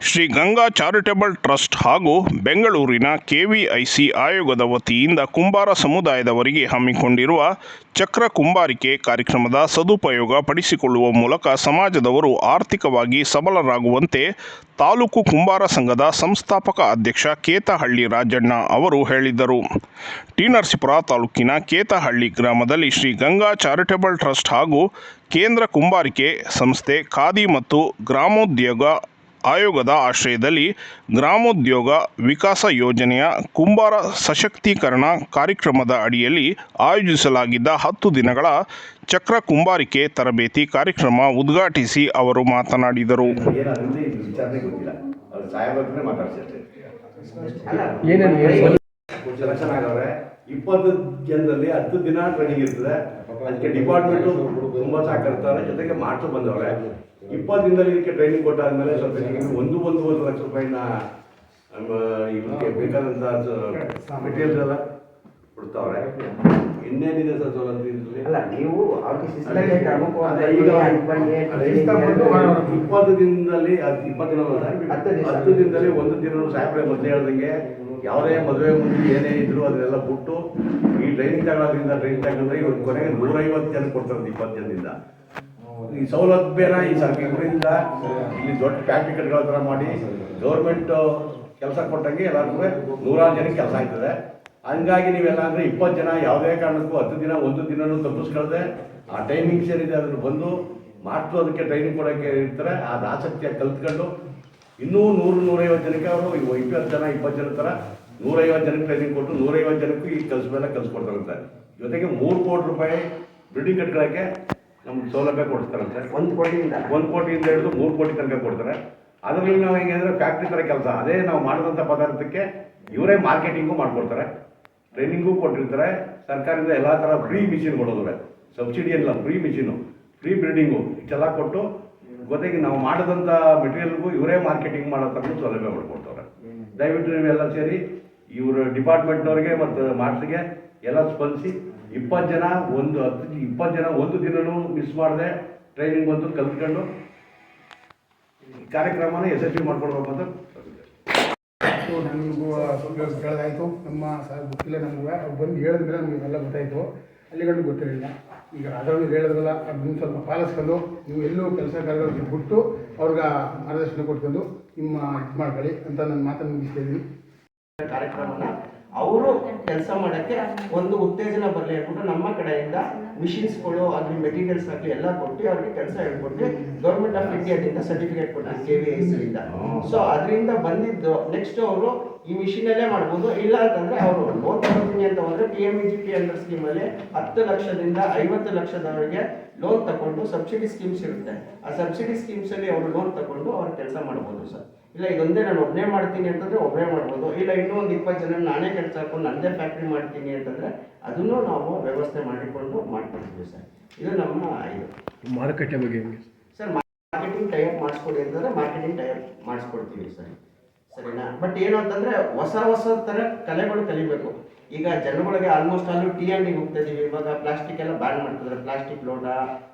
Shri Ganga charitable trust ಹಾಗೂ ಬೆಂಗಳೂರಿನ KVIC ಆಯೋಗದ ವತಿಯಿಂದ ಕುಂಬಾರ ಸಮುದಾಯದವರಿಗೆ ಹಮ್ಮಿಕೊಂಡಿರುವ ಚಕ್ರ ಕುಂಬಾರಿಕೆ ಕಾರ್ಯಕ್ರಮದ ಸದುಪಯೋಗ ಪಡಿಸಿಕೊಳ್ಳುವ ಮೂಲಕ ಸಮಾಜದವರು ಆರ್ಥಿಕವಾಗಿ ಸಬಲರಾಗುವಂತೆ ತಾಲೂಕು ಕುಂಬಾರ ಸಂಘದ ಸಂಸ್ಥಾಪಕ ಅಧ್ಯಕ್ಷ ಕೇತಹಳ್ಳಿ ರಾಜಣ್ಣ ಅವರು ಹೇಳಿದರು. ಟಿ ನರಸೀಪುರ ತಾಲೂಕಿನ ಕೇತಹಳ್ಳಿ ಗ್ರಾಮದಲ್ಲಿ ಶ್ರೀ ಗಂಗಾ ಚಾರಿಟೇಬಲ್ ಟ್ರಸ್ಟ್ ಹಾಗೂ ಕೇಂದ್ರ ಕುಂಬಾರಿಕೆ ಸಂಸ್ಥೆ ಖಾದಿ ಮತ್ತು ಗ್ರಾಮೋದ್ಯೋಗ ಆಯೋಗದ ಆಶ್ರಯದಲ್ಲಿ ಗ್ರಾಮೋದ್ಯೋಗ ವಿಕಾಸ ಯೋಜನೆಯ ಕುಂಬಾರ ಸಶಕ್ತೀಕರಣ ಕಾರ್ಯಕ್ರಮದ ಅಡಿಯಲ್ಲಿ ಆಯೋಜಿಸಲಾಗಿದ್ದ ಹತ್ತು ದಿನಗಳ ಚಕ್ರ ಕುಂಬಾರಿಕೆ ತರಬೇತಿ ಕಾರ್ಯಕ್ರಮ ಉದ್ಘಾಟಿಸಿ ಅವರು ಮಾತನಾಡಿದರು. ಇಪ್ಪತ್ತು ಜನದಲ್ಲಿ ಹತ್ತು ದಿನ ಟ್ರೈನಿಂಗ್ ಇರ್ತದೆ. ಅದಕ್ಕೆ ಡಿಪಾರ್ಟ್ಮೆಂಟ್ ತುಂಬಾ ಸಹಕರಿಸ್ತಾರೆ ಜೊತೆಗೆ ಮಾಸ್ಟರ್ ಬಂದವ್ರೆ. ಇಪ್ಪತ್ತು ದಿನದಲ್ಲಿ ಇದಕ್ಕೆ ಟ್ರೈನಿಂಗ್ ಕೊಟ್ಟಾದ್ಮೇಲೆ ಸ್ವಲ್ಪ ಒಂದು ಒಂದೂವರೆ ಲಕ್ಷ ರೂಪಾಯಿನ ಇದಕ್ಕೆ ಬೇಕಾದಂತ ಮೆಟೀರಿಯಲ್ಸ್ ಎಲ್ಲ ಕೊಡ್ತಾವ್ರೆ ಇನ್ನೇನಿದೆ ಸರ್ ಸವಲತ್ತು ಇದರಲ್ಲಿ? ಅಲ್ಲ ನೀವು ಇಪ್ಪತ್ತು ದಿನದಲ್ಲಿ ಹತ್ತು- ಇಪ್ಪತ್ತು ದಿನ. ಹತ್ತು ದಿನದಲ್ಲಿ ಒಂದು ದಿನ ಸಾಹೇಬ್ರೆ ಮೊದಲೇ ಹೇಳ್ದಂಗೆ ಯಾವುದೇ ಮದುವೆ ಮುಂದೆ ಏನೇ ಇದ್ರು ಅದನ್ನೆಲ್ಲ ಬಿಟ್ಟು ಈ ಟ್ರೈನಿಂಗ್ ತಗೊಳ್ಳೋದ್ರಿಂದ ಟ್ರೈನಿಂಗ್ ತಗೊಂಡ್ರೆ ಇವ್ರ ಕೊನೆಗೆ ನೂರೈವತ್ತು ಜನ ಕೊಡ್ತಾರೆ ಇಪ್ಪತ್ತು ಜನದಿಂದ. ಈ ಸೌಲಭ್ಯನ ಈ ಸರ್ಕಾರದಿಂದ ಇಲ್ಲಿ ದೊಡ್ಡ ಫ್ಯಾಕ್ಟ್ರಿಗಳ ಥರ ಮಾಡಿ ಗೌರ್ಮೆಂಟ್ ಕೆಲಸ ಕೊಟ್ಟಂಗೆ ಎಲ್ಲರಿಗೂ ನೂರಾರು ಜನಕ್ಕೆ ಕೆಲಸ ಆಯ್ತದೆ. ಹಂಗಾಗಿ ನೀವೆಲ್ಲ ಅಂದರೆ ಇಪ್ಪತ್ತು ಜನ ಯಾವುದೇ ಕಾರಣಕ್ಕೂ ಹತ್ತು ದಿನ, ಒಂದು ದಿನನೂ ತಪ್ಪಿಸ್ಕೊಳ್ದೆ ಆ ಟೈಮಿಂಗ್ಸ್ ಏನಿದೆ ಅದನ್ನು ಬಂದು ಮಾಸ್ಟ್ರು ಅದಕ್ಕೆ ಟ್ರೈನಿಂಗ್ ಕೊಡೋಕ್ಕೆ ಇರ್ತಾರೆ. ಅದು ಆಸಕ್ತಿಯಾಗಿ ಕಲ್ತ್ಕೊಂಡು ಇನ್ನೂ ನೂರು ನೂರೈವತ್ತು ಜನಕ್ಕೆ ಅವರು ಇಪ್ಪತ್ತು ಜನ ಇಪ್ಪತ್ತು ಜನ ಥರ ನೂರೈವತ್ತು ಜನಕ್ಕೆ ಟ್ರೈನಿಂಗ್ ಕೊಟ್ಟು ನೂರೈವತ್ತು ಜನಕ್ಕೂ ಈ ಕೆಲಸ ಮೇಲೆ ಕಲಿಸ್ಕೊಡ್ತಾರಂತೆ. ಜೊತೆಗೆ ಮೂರು ಕೋಟಿ ರೂಪಾಯಿ ಬಿಲ್ಡಿಂಗ್ ಕಟ್ಕೊಳ್ಳೋಕ್ಕೆ ನಮ್ಗೆ ಸೌಲಭ್ಯ ಕೊಡ್ತಾರಂತೆ ಒಂದು ಕೋಟಿಯಿಂದ. ಒಂದು ಕೋಟಿಯಿಂದ ಹಿಡಿದು ಮೂರು ಕೋಟಿ ತನಕ ಕೊಡ್ತಾರೆ. ಅದರಲ್ಲಿ ನಾವು ಹೆಂಗೆ ಅಂದರೆ ಫ್ಯಾಕ್ಟ್ರಿ ಥರ ಕೆಲಸ. ಅದೇ ನಾವು ಮಾಡಿದಂಥ ಪದಾರ್ಥಕ್ಕೆ ಇವರೇ ಮಾರ್ಕೆಟಿಂಗು ಮಾಡಿಕೊಡ್ತಾರೆ. ಟ್ರೈನಿಂಗು ಕೊಟ್ಟಿರ್ತಾರೆ. ಸರ್ಕಾರದಿಂದ ಎಲ್ಲ ಥರ ಫ್ರೀ ಮಿಷಿನ್ ಕೊಡೋದ್ರೆ ಸಬ್ಸಿಡಿ ಇಲ್ಲ ಫ್ರೀ ಮಿಷಿನು ಫ್ರೀ ಬಿಲ್ಡಿಂಗು ಇಷ್ಟೆಲ್ಲ ಕೊಟ್ಟು ಜೊತೆಗೆ ನಾವು ಮಾಡಿದಂಥ ಮೆಟೀರಿಯಲ್ಗೂ ಇವರೇ ಮಾರ್ಕೆಟಿಂಗ್ ಮಾಡೋ ಥರ ಸೌಲಭ್ಯ ಪಡ್ಕೊಳ್ತವ್ರೆ ದಯವಿಟ್ಟು ನೀವೆಲ್ಲ ಸೇರಿ ಇವರು ಡಿಪಾರ್ಟ್ಮೆಂಟ್ನವ್ರಿಗೆ ಮತ್ತು ಮಾಸ್ಟ್ರಿಗೆ ಎಲ್ಲ ಸ್ಪಂದಿಸಿ ಇಪ್ಪತ್ತು ಜನ ಒಂದು ಹತ್ತು ಇಪ್ಪತ್ತು ಜನ ಒಂದು ದಿನನೂ ಮಿಸ್ ಮಾಡದೆ ಟ್ರೈನಿಂಗ್ ಬಂದು ಕಲ್ತ್ಕೊಂಡು ಈ ಕಾರ್ಯಕ್ರಮನ ಯಶಸ್ವಿ ಮಾಡ್ಕೊಡ್ಬೇಕು ಅಂತ ನಮಗೂ ನನಗೂ ಸ್ವಲ್ಪ ಕೇಳೋದಾಯಿತು. ನಮ್ಮ ಸರ್ ಗೊತ್ತಿಲ್ಲ ನಮಗೆ. ಅವ್ರು ಬಂದು ಹೇಳಿದ ಮೇಲೆ ನಮಗೆ ಇವೆಲ್ಲ ಗೊತ್ತಾಯಿತು. ಅಲ್ಲಿಗಂಡು ಗೊತ್ತಿರಲಿಲ್ಲ. ಈಗ ಅದರಲ್ಲಿ ಹೇಳಿದ್ರಲ್ಲ ಅದನ್ನು ಸ್ವಲ್ಪ ಪಾಲಿಸ್ಕೊಂಡು ನೀವು ಎಲ್ಲೂ ಕೆಲಸ ಕಾರ್ಯಗಳಿಗೆ ಬಿಟ್ಟು ಅವ್ರಿಗೆ ಮಾರ್ಗದರ್ಶನ ಕೊಟ್ಕೊಂಡು ನಿಮ್ಮ ಇದು ಮಾಡ್ಕೊಳ್ಳಿ ಅಂತ ನನ್ನ ಮಾತನ್ನು ಮುಗಿಸ್ತಾ ಇದ್ದೀನಿ. ಕಾರ್ಯಕ್ರಮನ ಅವರು ಕೆಲಸ ಮಾಡೋಕ್ಕೆ ಒಂದು ಉತ್ತೇಜನ ಬರಲಿ ಅಂದ್ಬಿಟ್ಟು ನಮ್ಮ ಕಡೆಯಿಂದ ಮಿಷಿನ್ಸ್ಗಳು ಆಗಲಿ ಮೆಟೀರಿಯಲ್ಸ್ ಆಗಲಿ ಎಲ್ಲ ಕೊಟ್ಟು ಅವ್ರಿಗೆ ಕೆಲಸ ಹೇಳ್ಕೊಟ್ಟು ಗೌರ್ಮೆಂಟ್ ಆಫ್ ಇಂಡಿಯಾದಿಂದ ಸರ್ಟಿಫಿಕೇಟ್ ಕೊಟ್ಟು ಕೆ ವಿ ಎಸ್ ಇಂದ ಸೊ ಅದರಿಂದ ಬಂದಿದ್ದು ನೆಕ್ಸ್ಟ್ ಅವರು ಈ ಮಿಷಿನಲ್ಲೇ ಮಾಡ್ಬೋದು, ಇಲ್ಲ ಅಂತಂದರೆ ಅವರು ಲೋನ್ ತಗೋತೀನಿ ಅಂತ ಹೋದ್ರೆ P M G P under ಸ್ಕೀಮಲ್ಲಿ ಹತ್ತು ಲಕ್ಷದಿಂದ ಐವತ್ತು ಲಕ್ಷದವರೆಗೆ ಲೋನ್ ತಗೊಂಡು ಸಬ್ಸಿಡಿ ಸ್ಕೀಮ್ಸ್ ಇರುತ್ತೆ. ಆ ಸಬ್ಸಿಡಿ ಸ್ಕೀಮ್ಸ್ ಅಲ್ಲಿ ಅವರು ಲೋನ್ ತಗೊಂಡು ಅವ್ರ ಕೆಲಸ ಮಾಡ್ಬೋದು ಸರ್. ಇಲ್ಲ ಇದೊಂದೇ ನಾನು ಒಬ್ಬನೇ ಮಾಡ್ತೀನಿ ಅಂತಂದ್ರೆ ಒಬ್ಬನೇ ಮಾಡ್ಬೋದು. ಇಲ್ಲ ಇನ್ನೂ ಒಂದು ಇಪ್ಪತ್ತು ಜನ ನಾನೇ ಕೆಲಸ ಹಾಕೊಂಡು ನನ್ನದೇ ಫ್ಯಾಕ್ಟ್ರಿ ಮಾಡ್ತೀನಿ ಅಂತಂದ್ರೆ ಅದನ್ನು ನಾವು ವ್ಯವಸ್ಥೆ ಮಾಡಿಕೊಂಡು ಮಾಡ್ಕೊಡ್ತೀವಿ ಸರ್. ಇದು ನಮ್ಮ ಇದು. ಮಾರುಕಟ್ಟೆ ಬಗ್ಗೆ ಸರ್ ಮಾರ್ಕೆಟಿಂಗ್ ಟೈಪ್ ಮಾಡಿಸ್ಕೊಡಿ ಅಂತಂದ್ರೆ ಮಾರ್ಕೆಟಿಂಗ್ ಟೈಪ್ ಮಾಡಿಸ್ಕೊಡ್ತೀವಿ ಸರ್. ಸರಿನಾ? ಬಟ್ ಏನು ಅಂತಂದ್ರೆ ಹೊಸ ಹೊಸ ಥರ ಕಲೆಗಳು ಕಲಿಬೇಕು. ಈಗ ಜನಗಳಿಗೆ ಆಲ್ಮೋಸ್ಟ್ ಅಲ್ಲೂ ಟಿ ಅಂಗಡಿಗೆ ಹೋಗ್ತಾ ಇದೀವಿ. ಇವಾಗ ಪ್ಲಾಸ್ಟಿಕ್ ಎಲ್ಲ ಬ್ಯಾನ್ ಮಾಡ್ತಿದ್ದಾರೆ ಪ್ಲಾಸ್ಟಿಕ್ ಲೋಟ,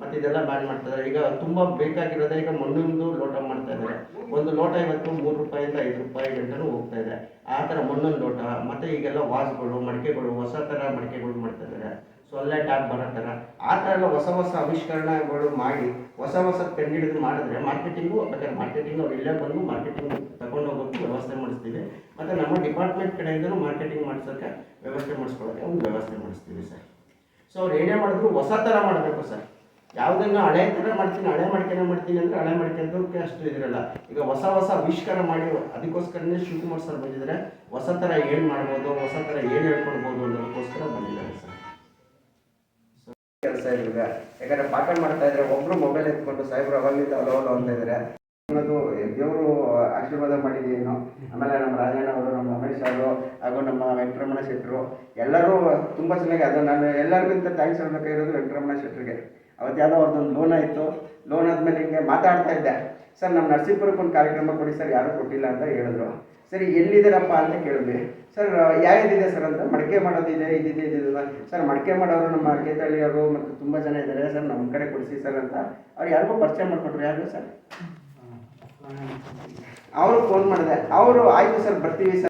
ಮತ್ತೆ ಇದೆಲ್ಲ ಬ್ಯಾನ್ ಮಾಡ್ತಿದ್ದಾರೆ ಈಗ ತುಂಬಾ ಬೇಕಾಗಿರೋದೇ ಈಗ ಮಣ್ಣಿಂದು ಲೋಟ ಮಾಡ್ತಾ ಇದ್ದಾರೆ ಒಂದು ಲೋಟ ಇವತ್ತು ಮೂರು ರೂಪಾಯಿಂದ ಐದು ರೂಪಾಯಿ ಗಂಟನೂ ಹೋಗ್ತಾ ಇದೆ. ಆ ಥರ ಮಣ್ಣಿನ ಲೋಟ, ಮತ್ತೆ ಈಗೆಲ್ಲ ವಾಸ್ಗಳು, ಮಡಿಕೆಗಳು, ಹೊಸ ಥರ ಮಡಿಕೆಗಳು ಮಾಡ್ತಾ ಇದ್ದಾರೆ ಸೊಳ್ಳೆ ಆಗಿ ಬರೋ ಥರ. ಆ ಥರ ಎಲ್ಲ ಹೊಸ ಹೊಸ ಆವಿಷ್ಕರಣಗಳು ಮಾಡಿ, ಹೊಸ ಹೊಸ ಕಂಡಿಡಿದು ಮಾಡಿದ್ರೆ ಮಾರ್ಕೆಟಿಂಗು, ಬೇಕಾದ್ರೆ ಮಾರ್ಕೆಟಿಂಗ್ ಅವ್ರು ಇಲ್ಲೇ ಬಂದು ಮಾರ್ಕೆಟಿಂಗ್ ತಗೊಂಡು ಹೋಗೋಕ್ಕೆ ವ್ಯವಸ್ಥೆ ಮಾಡಿಸ್ತೀವಿ. ಮತ್ತು ನಮ್ಮ ಡಿಪಾರ್ಟ್ಮೆಂಟ್ ಕಡೆಯಿಂದಲೂ ಮಾರ್ಕೆಟಿಂಗ್ ಮಾಡಿಸೋಕ್ಕೆ ವ್ಯವಸ್ಥೆ ಮಾಡಿಸ್ಕೊಳ್ಳೋಕ್ಕೆ ಒಂದು ವ್ಯವಸ್ಥೆ ಮಾಡಿಸ್ತೀವಿ ಸರ್. ಸೊ ಅವ್ರು ಏನೇ ಮಾಡಿದ್ರು ಹೊಸ ಥರ ಮಾಡಬೇಕು ಸರ್. ಯಾವುದನ್ನ ಹಳೆ ಥರ ಮಾಡ್ತೀನಿ, ಹಳೆ ಮಾಡ್ಕೊಂಡೆ ಮಾಡ್ತೀನಿ ಅಂದರೆ ಹಳೆ ಮಾಡ್ಕೊಂಡೋಕೆ ಅಷ್ಟು ಇದಿರಲ್ಲ. ಈಗ ಹೊಸ ಹೊಸ ಆವಿಷ್ಕಾರ ಮಾಡಿ ಅದಕ್ಕೋಸ್ಕರನೇ ಶಿವಕುಮಾರ್ ಸರ್ ಬಂದಿದ್ದಾರೆ. ಹೊಸ ಥರ ಏನು ಮಾಡ್ಬೋದು, ಹೊಸ ಥರ ಏನು ಹೇಳ್ಕೊಡ್ಬೋದು ಅನ್ನೋದಕ್ಕೋಸ್ಕರ ಬಂದಿದ್ದಾರೆ ಸರ್. ಕೆಲಸ ಇವಾಗ ಯಾಕಂದ್ರೆ ಪಾಠ ಮಾಡ್ತಾ ಇದ್ರೆ ಒಬ್ರು ಮೊಬೈಲ್ ಎತ್ಕೊಂಡು, ಸಾಹೇಬ್ರು, ಅವಾಗಲಿಂದ ಅಲೋ ಅಲೋ ಅಂತ ಇದ್ದಾರೆ ಅನ್ನೋದು ದೇವರು ಆಶೀರ್ವಾದ ಮಾಡಿದೇನೋ ಆಮೇಲೆ ನಮ್ಮ ರಾಜಣ್ಣ ಅವರು, ನಮ್ಮ ರಮೇಶ್ ಅವರು, ಹಾಗೂ ನಮ್ಮ ವೆಂಕಟರಮಣ ಶೆಟ್ಟರು, ಎಲ್ಲರೂ ತುಂಬ ಚೆನ್ನಾಗಿ ಅದು ನಾನು ಎಲ್ಲರಿಗಿಂತ ಥ್ಯಾಂಕ್ಸ್ ಹೇಳ್ಬೇಕಾಗಿರೋದು ವೆಂಕಟರಮಣ ಶೆಟ್ಟರಿಗೆ. ಅವತ್ತು ಯಾವುದೋ ಅವ್ರದ್ದೊಂದು ಲೋನ್ ಆಯಿತು. ಲೋನ್ ಆದಮೇಲೆ ಹಿಂಗೆ ಮಾತಾಡ್ತಾ ಇದ್ದೆ. ಸರ್ ನಮ್ಮ ನರಸೀಪುರಕ್ಕೆ ಒಂದು ಕಾರ್ಯಕ್ರಮ ಕೊಡಿ ಸರ್, ಯಾರೂ ಕೊಟ್ಟಿಲ್ಲ ಅಂತ ಹೇಳಿದ್ರು. ಸರಿ ಎಲ್ಲಿದ್ದೀರಪ್ಪ ಅಂತ ಕೇಳಿದ್ವಿ. ಸರ್ ಯಾವ್ದಿದೆ ಸರ್ ಅಂತ? ಮಡಿಕೆ ಮಾಡೋದಿದೆ ಇದಿದೆ ಇದಿದೆ ಸರ್ ಮಡಿಕೆ ಮಾಡೋರು ನಮ್ಮ ಕೇತಳ್ಳಿಯವರು ಮತ್ತು ತುಂಬ ಜನ ಇದ್ದಾರೆ. ಸರ್ ನಮ್ಮ ಕಡೆ ಕೊಡಿಸಿ ಸರ್ ಅಂತ. ಅವ್ರು ಯಾರಿಗೂ ಪರಿಚಯ ಮಾಡಿಕೊಟ್ರು. ಯಾರು ಸರ್? ಅವರು ಫೋನ್ ಮಾಡಿದೆ. ಅವರು ಆಯಿತು ಸರ್ ಬರ್ತೀವಿ ಸರ್.